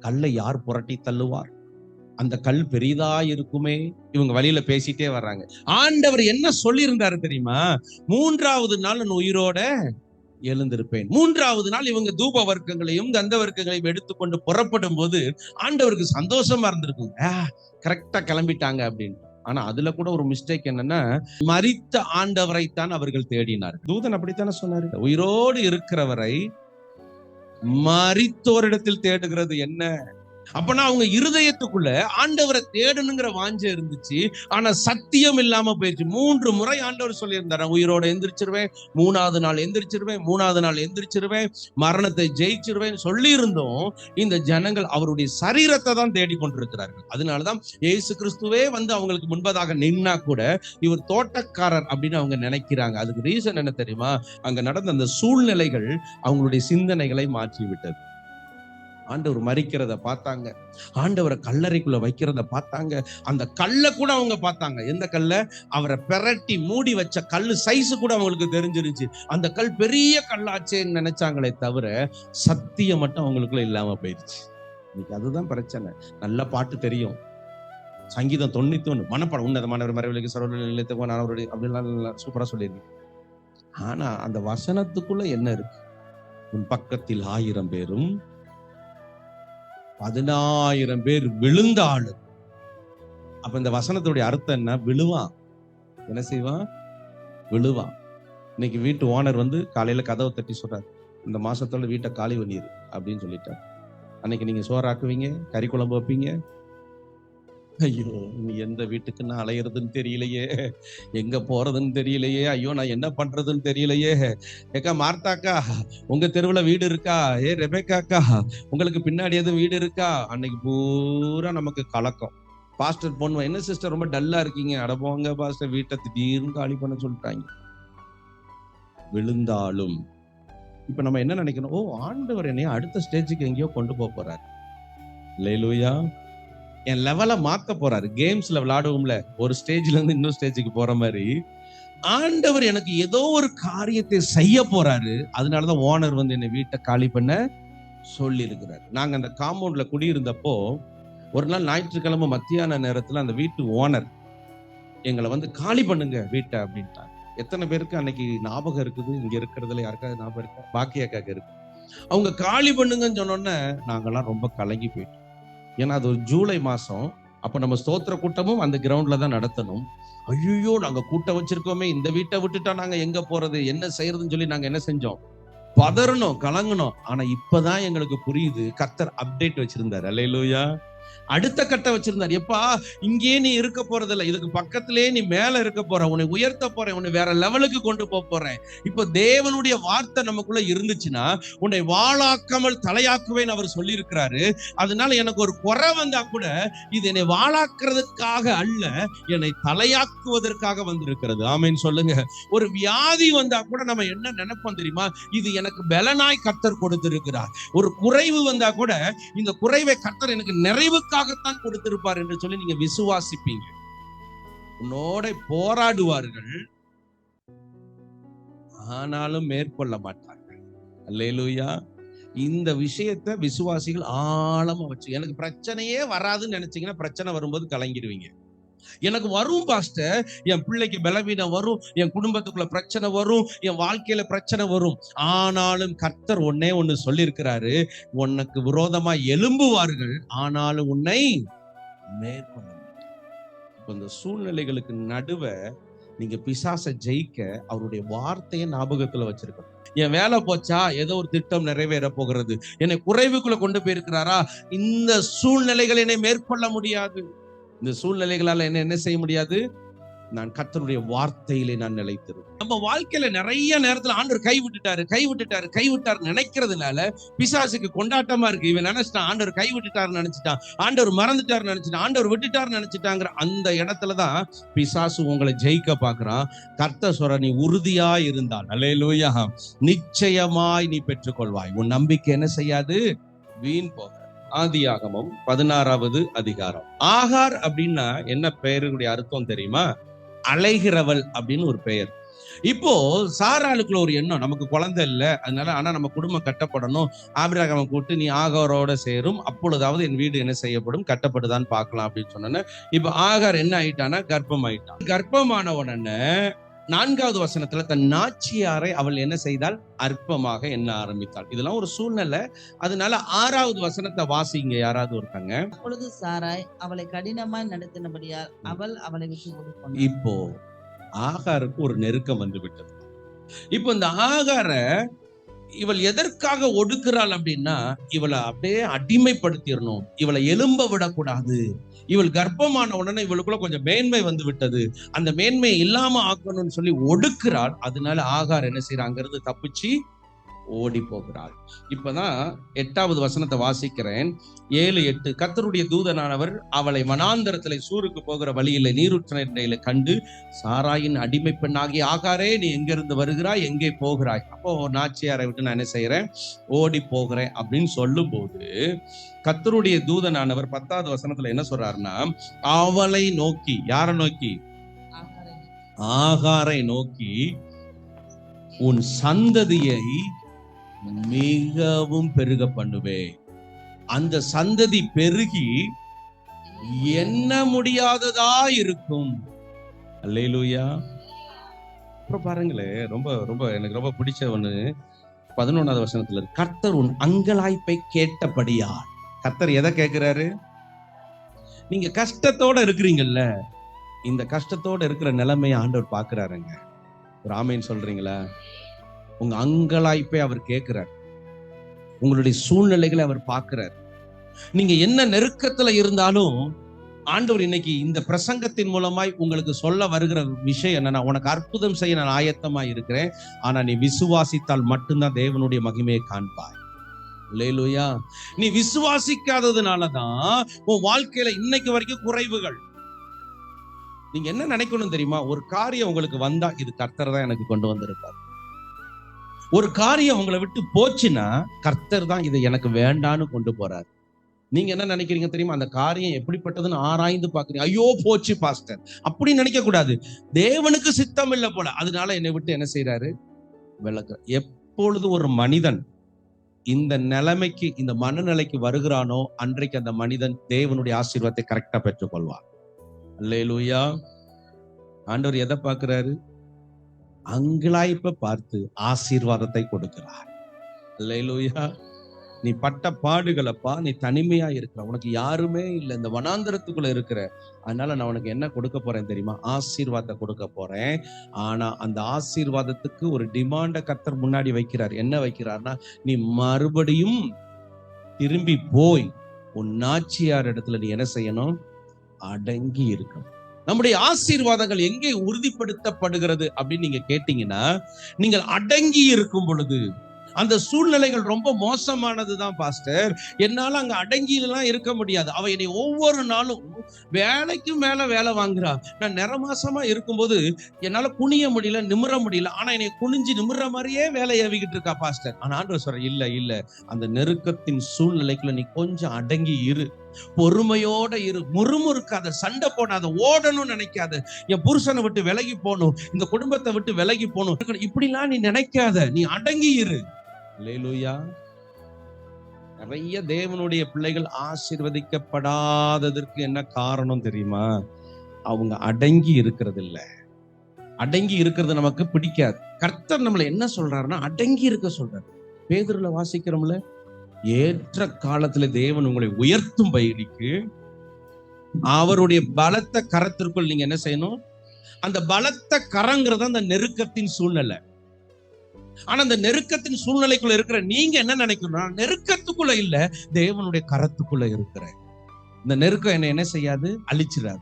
கல்லை யார் புரட்டி தள்ளுவார்? அந்த கல் பெரிதா இருக்குமே. இவங்க வழியில பேசிட்டே வர்றாங்க. ஆண்டவர் என்ன சொல்லியிருந்தாரு தெரியுமா? மூன்றாவது நாள் நான் உயிரோட எழுந்திருப்பேன். மூன்றாவது நாள் இவங்க தூப வர்க்கங்களையும் கந்த வர்க்கங்களையும் எடுத்துக்கொண்டு புறப்படும் போது ஆண்டவருக்கு சந்தோஷமா இருந்திருக்கும். கரெக்டா கிளம்பிட்டாங்க அப்படின்னு. ஆனா அதுல கூட ஒரு மிஸ்டேக் என்னன்னா மரித்த ஆண்டவரைத்தான் அவர்கள் தேடினார் தூதன் அப்படித்தானே சொன்னாரு? உயிரோடு இருக்கிறவரை மறித்தோரிடத்தில் தேடுகிறது என்ன? அப்பனா அவங்க இருதயத்துக்குள்ள ஆண்டவரை தேடணுங்கிற வாஞ்ச இருந்துச்சு. ஆனா சத்தியம் இல்லாம போயிடுச்சு. மூன்று முறை ஆண்டவர் சொல்லியிருந்தாரு உயிரோட எந்திரிச்சிருவேன். மூணாவது நாள் எந்திரிச்சிருவேன். மூணாவது நாள் எந்திரிச்சிருவேன். மரணத்தை ஜெயிச்சிருவேன். சொல்லி இருந்தோம் இந்த ஜனங்கள் அவருடைய சரீரத்தை தான் தேடிக்கொண்டிருக்கிறார்கள் அதனாலதான் இயேசு கிறிஸ்துவே வந்து அவங்களுக்கு முன்பதாக நின்னா கூட இவர் தோட்டக்காரர் அப்படின்னு அவங்க நினைக்கிறாங்க. அதுக்கு ரீசன் என்ன தெரியுமா? அங்க நடந்த அந்த சூழ்நிலைகள் அவங்களுடைய சிந்தனைகளை மாற்றி விட்டது ஆண்டவர் மறிக்கிறத பார்த்தாங்க. ஆண்டவரை கல்லறைக்குள்ள வைக்கிறத பார்த்தாங்க. அந்த கல்லை கூட அவங்க பார்த்தாங்க. எந்த கல்ல? அவரை பெரட்டி மூடி வச்ச கல் சைஸ் கூட அவங்களுக்கு தெரிஞ்சிருச்சு. அந்த கல் பெரிய கல்லாச்சேன்னு நினைச்சாங்களே தவிர சத்தியம் மட்டும் அவங்களுக்குள்ள இல்லாம போயிடுச்சு இன்னைக்கு அதுதான் பிரச்சனை. நல்ல பாட்டு தெரியும். சங்கீதம் தொண்ணூத்தி ஒண்ணு மனப்பாடம் உன்னதமானவர் மறைவிலைக்கு சரவண அவருடைய அப்படிலாம் சூப்பரா சொல்லியிருக்கேன் ஆனா அந்த வசனத்துக்குள்ள என்ன இருக்கு? உன் பக்கத்தில் ஆயிரம் பேரும் பதினாயிரம் பேர் விழுந்தாலும். அப்ப இந்த வசனத்துடைய அர்த்தம் என்ன? விழுவான். என்ன செய்வான்? விழுவான். இன்னைக்கு வீட்டு ஓனர் வந்து காலையில கதவை தட்டி சொல்றாரு. இந்த மாசத்தோட வீட்டை காலி பண்ணிடு அப்படின்னு சொல்லிட்டார். அன்னைக்கு நீங்க சோறாக்குவீங்க கறி குழம்பு வைப்பீங்க ஐயோ நீ எந்த வீட்டுக்கு நான் அலையிறதுன்னு தெரியலையே. எங்க போறதுன்னு தெரியலையே. ஐயோ நான் என்ன பண்றதுன்னு தெரியலையே. ஏக்கா மார்த்தாக்கா உங்க தெருவுல வீடு இருக்கா? ஏ ரெபேக்காக்கா உங்களுக்கு பின்னாடி எதுவும் வீடு இருக்கா? அன்னைக்கு பூரா நமக்கு கலக்கம். பாஸ்டர் பொண்ணு என்ன சிஸ்டர் ரொம்ப டல்லா இருக்கீங்க? அட போங்க பாஸ்டர் வீட்டை திடீர்னு காலி பண்ண சொல்லிட்டாங்க. விழுந்தாலும். இப்ப நம்ம என்ன நினைக்கணும்? ஓ ஆண்டவர் என்னைய அடுத்த ஸ்டேஜுக்கு எங்கேயோ கொண்டு போக போறாரு. லேலூயா என் லெவலை மாற்ற போறாரு. கேம்ஸ்ல விளாடுவோம்ல ஒரு ஸ்டேஜ்ல இருந்து இன்னொரு ஸ்டேஜுக்கு போற மாதிரி. ஆண்டவர் எனக்கு ஏதோ ஒரு காரியத்தை செய்ய போறாரு. அதனாலதான் ஓனர் வந்து என்னை வீட்டை காலி பண்ண சொல்லி இருக்கிறார் நாங்க அந்த காம்பவுண்ட்ல குடியிருந்தப்போ ஒரு நாள் ஞாயிற்றுக்கிழமை மத்தியான நேரத்துல அந்த வீட்டு ஓனர் எங்களை வந்து காலி பண்ணுங்க வீட்டை அப்படின்ட்டாங்க எத்தனை பேருக்கு அன்னைக்கு ஞாபகம் இருக்குது? இங்க இருக்கிறதுல யாருக்காவது ஞாபகம் இருக்கா? பாக்கியாக்காக்கு இருக்கு. அவங்க காலி பண்ணுங்கன்னு சொன்னோன்னே நாங்கெல்லாம் ரொம்ப கலங்கி போயிட்டோம். ஏன்னா அது ஒரு ஜூலை மாசம். அப்ப நம்ம ஸ்தோத்திர கூட்டமும் அந்த கிரவுண்ட்ல தான் நடத்தணும். ஐயோ நாங்க கூட்டம் வச்சிருக்கோமே இந்த வீட்டை விட்டுட்டா நாங்க எங்க போறது? என்ன செய்யறதுன்னு சொல்லி நாங்க என்ன செஞ்சோம்? பதறணும் கலங்கணும். ஆனா இப்பதான் எங்களுக்கு புரியுது கத்தர் அப்டேட் வச்சிருந்தார். அல்லையிலூயா அடுத்த கட்ட வச்சிருந்தார். எப்பா இங்கே நீ இருக்க போறதில்ல. இதுக்கு பக்கத்திலே நீ மேல இருக்க போற. உன்னை உயர்த்த போறேன். உன்னை வேற லெவலுக்கு கொண்டு போக போறேன். இப்போ தேவனுடைய வார்த்தை நமக்குள்ள இருந்துச்சுன்னா உன்னை வாழாக்காமல் தலையாக்குவேன் அவர் சொல்லியிருக்கிறாரு. அதனால எனக்கு ஒரு குறை வந்தா கூட இது என்னை வாழாக்குறதுக்காக அல்ல என்னை தலையாக்குவதற்காக வந்திருக்கிறது. ஆமேன்னு சொல்லுங்க. ஒரு வியாதி வந்தா கூட நம்ம என்ன நினைப்போம் தெரியுமா? இது எனக்கு பலனாய் கர்த்தர் கொடுத்திருக்கிறார். ஒரு குறைவு வந்தா கூட இந்த குறைவை கர்த்தர் எனக்கு நிறைவு உங்களுக்காகத்தான் கொடுத்திருப்பார் என்று சொல்லி நீங்க விசுவாசிப்பீங்க. உன்னோட போராடுவார்கள். ஆனாலும் மேற்கொள்ள மாட்டார்கள். அல்லேலூயா. இந்த விஷயத்த விசுவாசிகள் ஆழமா வச்சு எனக்கு பிரச்சனையே வராதுன்னு நினைச்சீங்கன்னா பிரச்சனை வரும்போது கலங்கிடுவீங்க. எனக்கு வரும் பாஸ்டர். என் பிள்ளைக்கு பலவீனம் வரும் என் குடும்பத்துக்குள்ள பிரச்சனை வரும் என் வாழ்க்கையில பிரச்சனை வரும். ஆனாலும் கர்த்தர் ஒன்னே ஒண்ணு சொல்லியிருக்கிறாரு. உனக்கு விரோதமா எழும்புவார்கள் ஆனாலும் உன்னை மேற்கொள்ள இந்த சூழ்நிலைகளுக்கு நடுவ நீங்க பிசாசை ஜெயிக்க அவருடைய வார்த்தையை ஞாபகத்துல வச்சிருக்கணும். என் வேலை போச்சா? ஏதோ ஒரு திட்டம் நிறைவேற போகிறது. என்னை குறைவுக்குள்ள கொண்டு போயிருக்கிறாரா? இந்த சூழ்நிலைகள் என்னை மேற்கொள்ள முடியாது. இந்த சூழ்நிலைகளால என்ன என்ன செய்ய முடியாது? நான் கர்த்தருடைய வார்த்தையிலே நான் நிலைத்திருக்கேன் நம்ம வாழ்க்கையில நிறைய நேரத்துல ஆண்டவர் கை விட்டுட்டாரு கை விட்டுட்டாரு கை விட்டாரு நினைக்கிறதுனால பிசாசுக்கு கொண்டாட்டமா இருக்கு. இவன் நினைச்சிட்டான் ஆண்டவர் கை விட்டுட்டாரு நினைச்சிட்டான் ஆண்டவர் மறந்துட்டாருன்னு நினைச்சிட்டான் ஆண்டவர் விட்டுட்டாரு நினைச்சிட்டாங்கிற அந்த இடத்துலதான் பிசாசு உங்களை ஜெயிக்க பாக்குறான் கர்த்த சொல்ற நீ உறுதியா இருந்தால் அல்லேலூயா நிச்சயமாய் நீ பெற்றுக்கொள்வாய். உன் நம்பிக்கை என்ன செய்யாது? வீண் போக ஆதியாகமம் பதினாறாவது அதிகாரம். ஆகார் அப்படின்னா என்ன பெயருடைய அர்த்தம் தெரியுமா? அலைகிறவள் அப்படின்னு ஒரு பெயர். இப்போ சாராளுக்குள்ள ஒரு எண்ணம் நமக்கு குழந்தை இல்லை அதனால ஆனா நம்ம குடும்பம் கட்டப்படணும். ஆபிரகாம கூட்டு நீ ஆகாரோட சேரும் அப்பொழுதாவது என் வீடு என்ன செய்யப்படும்? கட்டப்படுதான்னு பார்க்கலாம் அப்படின்னு சொன்னேன்னு இப்ப ஆகார் என்ன ஆயிட்டானா கர்ப்பம் ஆயிட்டான் கர்ப்பமான உடனே நான்காவது வசனத்துல தன் நாச்சியாரை அவள் என்ன செய்தால் அற்பமாக எண்ண ஆரம்பித்தாள். இதெல்லாம் ஒரு சூழ்நிலை. அதனால ஆறாவது வசனத்தை வாசிங்க யாராவது ஒருத்தாங்க. அப்பொழுது சாராய் அவளை கடினமாய் நடத்தினபடியால் அவள் அவளை விட்டு இப்போ ஆகாருக்கு ஒரு நெருக்கம் வந்து விட்டது இப்போ இந்த ஆகார இவள் எதற்காக ஒடுக்குறாள் அப்படின்னா இவளை அப்படியே அடிமைப்படுத்திடணும். இவளை எலும்ப விடக்கூடாது. இவள் கர்ப்பமான உடனே இவளுக்குள்ள கொஞ்சம் மேன்மை வந்து விட்டது. அந்த மேன்மை இல்லாம ஆக்கணும்னு சொல்லி ஒடுக்குறாள். அதனால ஆகார் என்ன செய்யறாங்கிறது தப்பிச்சு ஓடி போகிறாள். இப்பதான் எட்டாவது வசனத்தை வாசிக்கிறேன். ஏழு எட்டு. கத்தருடைய தூதனானவர் அவளை வனாந்தரத்திலே சூருக்கு போகிற வழியில நீருற்றில கண்டு சாராயின் அடிமை பெண்ணாகி ஆகாரே நீ எங்கிருந்து வருகிறாய்? எங்கே போகிறாய்? அப்போ நாச்சியாரை விட்டு நான் என்ன செய்யறேன்? ஓடி போகிறேன் அப்படின்னு சொல்லும்போது கத்தருடைய தூதனானவர் பத்தாவது வசனத்துல என்ன சொல்றாருன்னா அவளை நோக்கி. யாரை நோக்கி. ஆகாரை நோக்கி உன் சந்ததியை மிகவும் பெருக பண்ணுவே அந்த சந்ததி பெருகி என்ன முடியாததா இருக்கும்? அல்லேலூயா. அப்புறம் பாருங்களேன் ரொம்ப ரொம்ப எனக்கு ரொம்ப பிடிச்ச ஒண்ணு. பதினொன்னாவது வசனத்துல கர்த்தர் உன் அங்கலாய்ப்பை கேட்டபடியா கர்த்தர் எதை கேட்கிறாரு? நீங்க கஷ்டத்தோட இருக்கிறீங்கல்ல இந்த கஷ்டத்தோட இருக்கிற நிலைமையை ஆண்டவர் பாக்குறாருங்க ராமேன் சொல்றீங்களா? உங்க அங்கலாய்ப்பை அவர் கேட்கிறார் உங்களுடைய சூழ்நிலைகளை அவர் பார்க்கிறார். நீங்க என்ன நெருக்கத்துல இருந்தாலும் ஆண்டவர் இன்னைக்கு இந்த பிரசங்கத்தின் மூலமாய் உங்களுக்கு சொல்ல வருகிற விஷயம் என்னன்னா உனக்கு அற்புதம் செய்ய நான் ஆயத்தமா இருக்கிறேன். ஆனா நீ விசுவாசித்தால் மட்டும்தான் தேவனுடைய மகிமையை காண்பாய். லேலுயா நீ விசுவாசிக்காததுனாலதான் உன் வாழ்க்கையில இன்னைக்கு வரைக்கும் குறைவுகள். நீங்க என்ன நினைக்கணும் தெரியுமா? ஒரு காரியம் உங்களுக்கு வந்தா இது கர்த்தர் தான் எனக்கு கொண்டு வந்திருப்பார். ஒரு காரியம் உங்களை விட்டு போச்சுன்னா கர்த்தர் தான் இதை எனக்கு வேண்டான்னு கொண்டு போறார். நீங்க என்ன நினைக்கிறீங்க தெரியுமா? அந்த காரியம் எப்படிப்பட்டதுன்னு ஆராய்ந்து பாக்குறீங்க ஐயோ போச்சு பாஸ்டர். அப்படின்னு நினைக்க கூடாது தேவனுக்கு சித்தம் இல்லை போல. அதனால என்னை விட்டு என்ன செய்யறாரு விளக்கு எப்பொழுது ஒரு மனிதன் இந்த நிலைமைக்கு இந்த மனநிலைக்கு வருகிறானோ அன்றைக்கு அந்த மனிதன் தேவனுடைய ஆசீர்வாதத்தை கரெக்டா பெற்றுக்கொள்வான். அல்லேலூயா. ஆண்டவர் எதை பார்க்கிறாரு? அங்கிலாய்ப்ப பார்த்து ஆசீர்வாதத்தை கொடுக்கிறார். லூயா நீ பட்ட பாடுகளப்பா நீ தனிமையா இருக்கிற உனக்கு யாருமே இல்லை இந்த வனாந்தரத்துக்குள்ள இருக்கிற. அதனால நான் உனக்கு என்ன கொடுக்க போறேன் தெரியுமா? ஆசீர்வாதத்தை கொடுக்க போறேன். ஆனா அந்த ஆசீர்வாதத்துக்கு ஒரு டிமாண்ட கத்தர் முன்னாடி வைக்கிறார். என்ன வைக்கிறார்னா நீ மறுபடியும் திரும்பி போய் உன் நாச்சியார் இடத்துல நீ என்ன செய்யணும்? அடங்கி இருக்கணும். நம்முடைய ஆசீர்வாதங்கள் எங்கே உறுதிப்படுத்தப்படுகிறது அப்படின்னு நீங்க கேட்டீங்கன்னா நீங்கள் அடங்கி இருக்கும் பொழுது அந்த சூழ்நிலைகள் ரொம்ப மோசமானதுதான் பாஸ்டர். என்னால அங்க அடங்கிலாம் இருக்க முடியாது. அவ என்னை ஒவ்வொரு நாளும் வேலைக்கு மேல வேலை வாங்குறா. நான் நிறமாசமா இருக்கும்போது என்னால குனிய முடியல நிமிர முடியல. ஆனா என்னை குனிஞ்சு நிமிர்ற மாதிரியே வேலை ஏவிக்கிட்டு இருக்கா பாஸ்டர். ஆனா ஆண்டவர் சொல்ற இல்ல இல்ல. அந்த நெருக்கத்தின் சூழ்நிலைக்குள்ள நீ கொஞ்சம் அடங்கி இரு. பொறுமையோட இரு. முறுமுறுக்காத. சண்டை போடாத. ஓடணும்னு நினைக்காத. என் புருஷனை விட்டு விலகி போகணும். இந்த குடும்பத்தை விட்டு விலகி போகணும். இப்படிலாம் நீ நினைக்காத. நீ அடங்கி இரு. லேலுயா நிறைய தேவனுடைய பிள்ளைகள் ஆசிர்வதிக்கப்படாததற்கு என்ன காரணம் தெரியுமா? அவங்க அடங்கி இருக்கிறது இல்ல அடங்கி இருக்கிறது நமக்கு பிடிக்காது. கர்த்தர் நம்மளை என்ன சொல்றாருன்னா அடங்கி இருக்க சொல்றாரு. பேதுருல வாசிக்கிறோம்ல? ஏற்ற காலத்துல தேவன் உங்களை உயர்த்தும் பயிரிக்கு அவருடைய பலத்த கரத்திற்குள் நீங்க என்ன செய்யணும்? அந்த பலத்த கரங்கிறது அந்த நெருக்கத்தின் சூழ்நிலை. ஆனா அந்த நெருக்கத்தின் சூழ்நிலைக்குள்ள இருக்கிற நீங்க என்ன நினைக்கணும்னா நெருக்கத்துக்குள்ள இல்ல தேவனுடைய கரத்துக்குள்ள இருக்கிற. இந்த நெருக்கம் என்ன என்ன செய்யாது? அழிச்சிடாது.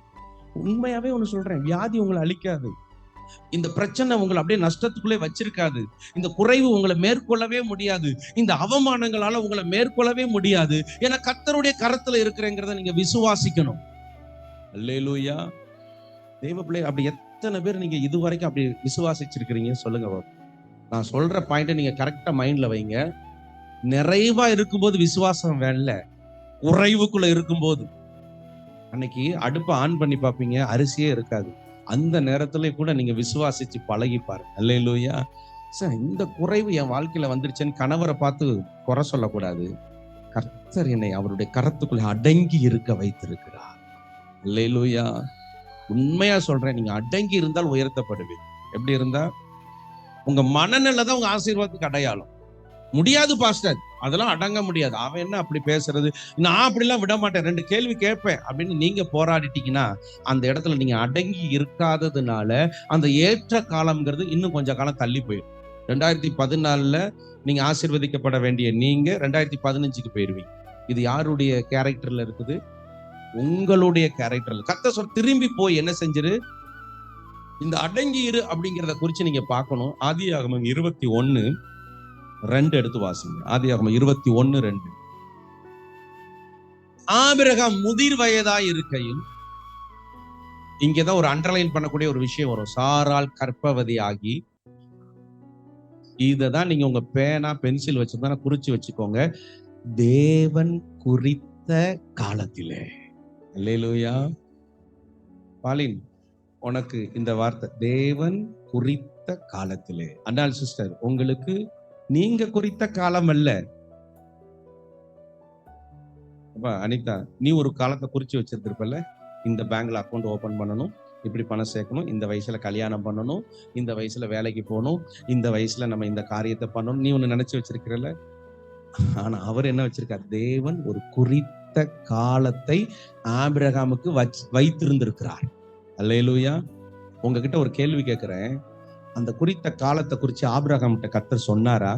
உண்மையாவே ஒண்ணு சொல்றேன் வியாதி உங்களை அழிக்காது. இந்த பிரச்சனை உங்களை அப்படியே நஷ்டத்துக்குள்ளே வச்சிருக்காது. இந்த குறைவு உங்களை மேற்கொள்ளவே முடியாது. இந்த அவமானங்களால உங்களை மேற்கொள்ளவே முடியாது. ஏன்னா கத்தருடைய கரத்துல இருக்கிறேங்கிறத நீங்க விசுவாசிக்கணும். அல்லேலூயா. தெய்வ பிள்ளை அப்படி எத்தனை பேர் நீங்க இது வரைக்கும் அப்படி விசுவாசிச்சிருக்கிறீங்க சொல்லுங்க நான் சொல்ற பாயிண்ட் நீங்க கரெக்டா மைண்ட்ல வைங்க. நிறைவா இருக்கும்போது விசுவாசம் வேணல குறைவுக்குள்ள இருக்கும்போது. அன்னைக்கு அடுப்பை ஆன் பண்ணி பார்ப்பீங்க அரிசியே இருக்காது. அந்த நேரத்துல கூட நீங்க விசுவாசிச்சு பழகி பாருங்க அல்லேலூயா. சார் இந்த குறைவு என் வாழ்க்கையில வந்துருச்சேன்னு கணவரை பார்த்து குறை சொல்லக்கூடாது. கர்த்தர் என்னை அவருடைய கரத்துக்குள்ள அடங்கி இருக்க வைத்திருக்கிறார். அல்லேலூயா. உண்மையா சொல்றேன் நீங்க அடங்கி இருந்தால் உயர்த்தப்படுவீங்க எப்படி இருந்தா? உங்க மனநிலை தான் உங்க ஆசீர்வாதத்துக்கு அடையாளம். முடியாது பாஸ்டர். அதெல்லாம் அடங்க முடியாது. அவன் என்ன அப்படி பேசுறது? நான் அப்படிலாம் விட மாட்டேன். ரெண்டு கேள்வி கேட்பேன். அப்படின்னு நீங்க போராடிட்டீங்கன்னா அந்த இடத்துல நீங்க அடங்கி இருக்காததுனால அந்த ஏற்ற காலம்ங்கிறது இன்னும் கொஞ்சம் காலம் தள்ளி போயிடும். ரெண்டாயிரத்தி பதினாலுல நீங்க ஆசிர்வதிக்கப்பட வேண்டிய நீங்க ரெண்டாயிரத்தி பதினஞ்சுக்கு போயிருவீங்க. இது யாருடைய கேரக்டர்ல இருக்குது? உங்களுடைய கேரக்டர்ல கத்த சொல் திரும்பி போய் என்ன செஞ்சிரு? இந்த அடங்கி இரு அப்படிங்கிறத குறிச்சு நீங்க பார்க்கணும். ஆதி ஆகமம் இருபத்தி ஒன்னு ரெண்டு எடுத்து வாசிங்க. ஆதி ஆகமம் இருபத்தி ஒன்னு ரெண்டு. ஆபிரகம் முதிர் வயதா இருக்கையில் இங்கதான் ஒரு அண்டர்லைன் பண்ணக்கூடிய ஒரு விஷயம் வரும். சாரால் கற்பவதி ஆகி இததான் நீங்க உங்க பேனா பென்சில் வச்சிருந்தா குறிச்சு வச்சுக்கோங்க. தேவன் குறித்த காலத்திலே. அல்லேலூயா. பாலின் உனக்கு இந்த வார்த்தை தேவன் குறித்த காலத்திலே. அண்ணால் சிஸ்டர் உங்களுக்கு நீங்க குறித்த காலம் அல்ல. அனிதா நீ ஒரு காலத்தை குறிச்சு வச்சிருந்திருப்பல இந்த பேங்க்ல அக்கௌண்ட் ஓபன் பண்ணணும். இப்படி பணம் சேர்க்கணும். இந்த வயசுல கல்யாணம் பண்ணணும். இந்த வயசுல வேலைக்கு போகணும். இந்த வயசுல நம்ம இந்த காரியத்தை பண்ணணும். நீ ஒன்று நினைச்சு வச்சிருக்கிறல்ல? ஆனா அவர் என்ன வச்சிருக்கார்? தேவன் ஒரு குறித்த காலத்தை ஆபிரகாமுக்கு வச் வைத்திருந்திருக்கிறார். அல்லேலூயா. உங்ககிட்ட ஒரு கேள்வி கேட்கிறேன் அந்த குறித்த காலத்தை குறிச்சு ஆபிரகாம்கிட்ட கத்தர் சொன்னாரா?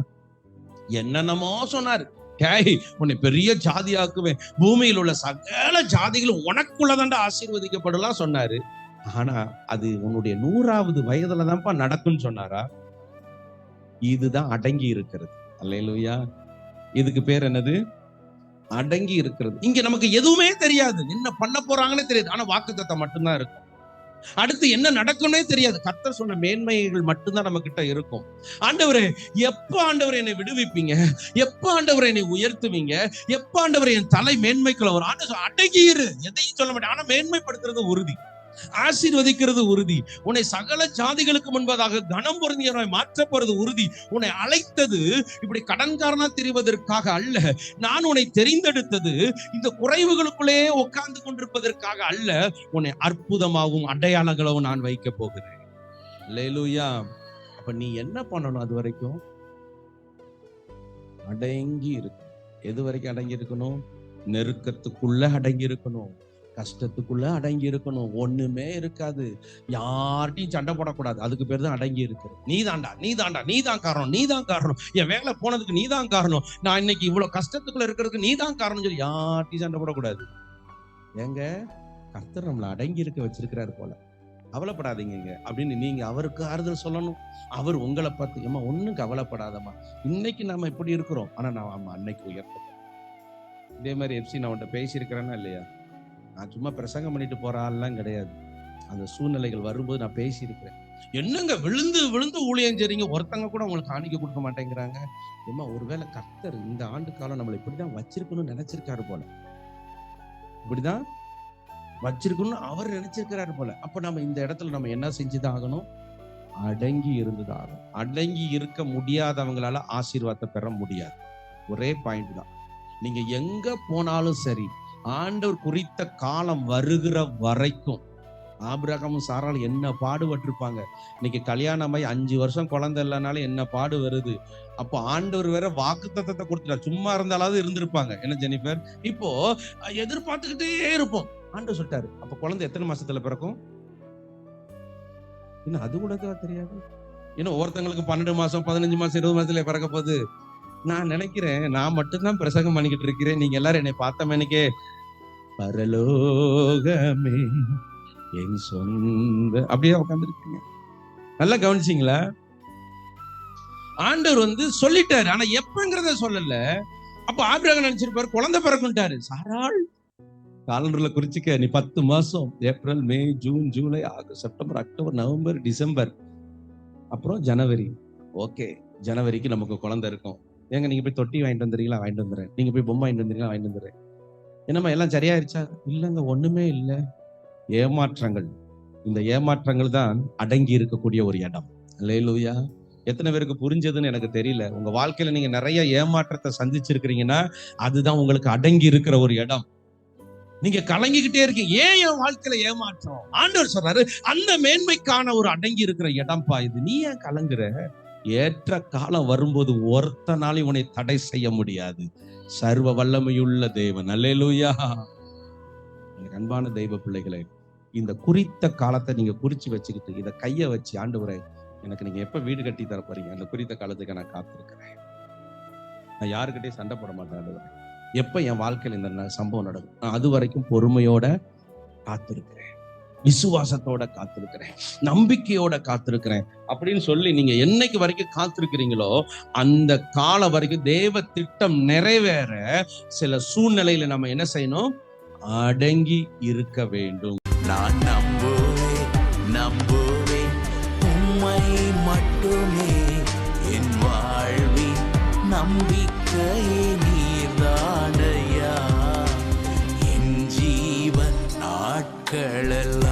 என்னென்னமோ சொன்னாரு. டேய் உன்னை பெரிய ஜாதியாக்குவேன் பூமியில் உள்ள சகல ஜாதிகளும் உனக்குள்ளதாண்டா ஆசீர்வதிக்கப்படலாம் சொன்னாரு. ஆனா அது உன்னுடைய நூறாவது வயதுல தான்ப்பா நடக்கும்னு சொன்னாரா? இதுதான் அடங்கி இருக்கிறது. அல்லேலூயா. இதுக்கு பேர் என்னது? அடங்கி இருக்கிறது. இங்க நமக்கு எதுவுமே தெரியாது. என்ன பண்ண போறாங்கன்னே தெரியாது. ஆனா வாக்குத்தத்தம் மட்டும்தான் இருக்கும். அடுத்து என்ன நடக்கும்னே தெரியாது. கர்த்தர் சொன்ன மேன்மைகள் மட்டும்தான் நம்ம கிட்ட இருக்கும். ஆண்டவரே எப்ப ஆண்டவர் என்னை விடுவிப்பீங்க? எப்ப ஆண்டவர் என்னை உயர்த்துவீங்க? எப்ப ஆண்டவர் என் தலை மேன்மைக்குள்ள ஒரு ஆண்டு அடங்கியிரு. எதையும் சொல்ல மாட்டேன். ஆனா மேன்மைப்படுத்துறது உறுதி. ஆசீர்வதிக்கிறது உறுதி. உன்னை சகல ஜாதிகளுக்கு முன்பதாக கனம் பொருந்தியவனாய் மாற்றப்படுறது உறுதி. உன்னை அழைத்தது இப்படி கடன்காரனா தெரிவதற்காக அல்ல. நான் உன்னை தெரிந்தெடுத்தது இந்த குறைவுகளுக்குள்ளே உட்கார்ந்து கொண்டிருப்பதற்காக அல்ல. உன்னை அற்புதமாகவும் அடையாளங்களாகவும் நான் வைக்க போகிறேன். லேலுயா அப்ப நீ என்ன பண்ணணும் அது வரைக்கும்? அடங்கி இருக்கு எது வரைக்கும் அடங்கி இருக்கணும்? நெருக்கத்துக்குள்ள அடங்கி இருக்கணும். கஷ்டத்துக்குள்ள அடங்கி இருக்கணும். ஒண்ணுமே இருக்காது. யார்ட்டையும் சண்டை போடக்கூடாது. அதுக்கு பேர் தான் அடங்கி இருக்கிறது. நீ தாண்டா நீ தாண்டா நீ தான் காரணம் நீ தான் காரணம். என் வேலை போனதுக்கு நீ தான் காரணம். நான் இன்னைக்கு இவ்வளவு கஷ்டத்துக்குள்ள இருக்கிறதுக்கு நீ தான் காரணம் சொல்லி யார்ட்டையும் சண்டை போடக்கூடாது. ஏங்க கர்த்தர் நம்மளை அடங்கி இருக்க வச்சிருக்கிறாரு போல. கவலைப்படாதீங்க அப்படின்னு நீங்க அவருக்கு ஆறுதல் சொல்லணும். அவர் உங்களை பார்த்து ஏமா ஒன்றும் கவலைப்படாதம்மா. இன்னைக்கு நம்ம இப்படி இருக்கிறோம். ஆனா நான் ஆமா அன்னைக்கு உயர்த்தோம் இதே மாதிரி எப்சி நான் உன்ட்ட பேசியிருக்கிறேன்னா இல்லையா? நான் சும்மா பிரசங்கம் பண்ணிட்டு போற ஆள்லாம் கிடையாது. அந்த சூழ்நிலைகள் வரும்போது நான் பேசியிருக்கிறேன். என்னங்க விழுந்து விழுந்து ஊழியம் செய்றீங்க? ஒருத்தங்க கூட உங்களுக்கு காணிக்க கொடுக்க மாட்டேங்கிறாங்க. ஏமா ஒருவேளை கர்த்தர் இந்த ஆண்டு காலம் நம்மளை இப்படிதான் வச்சிருக்கணும்னு நினைச்சிருக்காரு போல. இப்படிதான் வச்சிருக்கணும்னு அவர் நினைச்சிருக்கிறாரு போல. அப்ப நம்ம இந்த இடத்துல நம்ம என்ன செஞ்சுதான் ஆகணும்? அடங்கி இருந்துதான் அடங்கி இருக்க முடியாதவங்களால ஆசீர்வாதத்தை பெற முடியாது. ஒரே பாயிண்ட் தான். நீங்க எங்க போனாலும் சரி ஆண்டவர் குறித்த காலம் வருகிற வரைக்கும் ஆபிரகமும் சாரால் என்ன பாடுபட்டிருப்பாங்க? இன்னைக்கு கல்யாணமாய் அஞ்சு வருஷம் குழந்தை இல்லைனாலும் என்ன பாடு வருது? அப்போ ஆண்டவர் வேற வாக்கு தத்தத்தை கொடுத்துட்டார். சும்மா இருந்தாலாவது இருந்திருப்பாங்க. என்ன ஜெனிஃபர்? இப்போ எதிர்பார்த்துக்கிட்டே இருப்போம். ஆண்டவர் சொல்லிட்டாரு. அப்ப குழந்தை எத்தனை மாசத்துல பிறக்கும்? இன்னும் அது கூட தெரியாது. ஏன்னா ஒவ்வொருத்தங்களுக்கு பன்னெண்டு மாசம் பதினஞ்சு மாசம் இருபது மாசத்துல பிறக்க போகுது. நான் நினைக்கிறேன் நான் மட்டும்தான் பிரசங்கம் பண்ணிக்கிட்டு இருக்கிறேன். நீங்க எல்லாரும் என்னை பார்த்தமேனுக்கே பரலோகமே என் சொந்த அப்படியே உட்காந்துருக்கீங்க நல்லா கவனிச்சிங்களா? ஆண்டவர் வந்து சொல்லிட்டாரு. ஆனா எப்பங்கிறத சொல்லல. அப்ப ஆபிரகம் நினைச்சிருப்பாரு குழந்தை பிறக்குன்ட்டாரு சாராள் காலண்டர்ல குறிச்சிக்க நீ பத்து மாசம் April May June July August September October November December அப்புறம் ஜனவரி. ஓகே ஜனவரிக்கு நமக்கு குழந்தை இருக்கும். ஏங்க நீங்க போய் தொட்டி வாங்கிட்டு வந்துறீங்களா வாங்கிட்டு வந்துடுறேன் நீங்க போய் பொம்மை வாங்கிட்டு வந்துறீங்களா வாங்கிட்டு வந்துடுறேன் என்னம்மா எல்லாம் சரியாயிருச்சா? இல்லைங்க ஒண்ணுமே இல்லை. ஏமாற்றங்கள். இந்த ஏமாற்றங்கள் தான் அடங்கி இருக்கக்கூடிய ஒரு இடம். லேலூயா எத்தனை பேருக்கு புரிஞ்சதுன்னு எனக்கு தெரியல. உங்க வாழ்க்கையில நீங்க நிறைய ஏமாற்றத்தை சந்திச்சிருக்கிறீங்கன்னா அதுதான் உங்களுக்கு அடங்கி இருக்கிற ஒரு இடம். நீங்க கலங்கிக்கிட்டே இருக்கீங்க. ஏன் என் வாழ்க்கையில ஏமாற்றம்? ஆண்டவர் சொல்றாரு அந்த மேன்மைக்கான ஒரு அடங்கி இருக்கிற இடம்ப்பா இது. நீ ஏன் கலங்குற? ஏற்ற காலம் வரும்போது ஒருத்தனால உன்னை தடை செய்ய முடியாது. சர்வ வல்லமையுள்ள தேவன். அல்லேலூயா. அன்பான தெய்வ பிள்ளைகளே இந்த குறித்த காலத்தை நீங்க குறிச்சு வச்சுக்கிட்டு இதை கைய வச்சு ஆண்டவரே எனக்கு நீங்க எப்ப வீடு கட்டி தர போறீங்க? அந்த குறித்த காலத்துக்கு நான் காத்திருக்கிறேன். நான் யாருக்கிட்டே சண்டை போட மாட்டேன் ஆண்டவரே. எப்ப என் வாழ்க்கையில் இந்த ந- சம்பவம் நடக்கும் நான் அது வரைக்கும் பொறுமையோட காத்திருக்கிறேன். விசுவாசத்தோட காத்திருக்கிறேன் நம்பிக்கையோட காத்திருக்கிறேன் அப்படின்னு சொல்லி நீங்க என்னைக்கு வரைக்கும் காத்திருக்கிறீங்களோ அந்த காலம் வரைக்கும் தேவ திட்டம் நிறைவேற சில சூழ்நிலையில நம்ம என்ன செய்யணும்? அடங்கி இருக்க வேண்டும். நான் நம்புவேன் நம்புவேன். உண்மை மட்டுமே என் வாழ்வி நம்பிக்கையே ಮಕ್ಕಳೆಲ್ಲ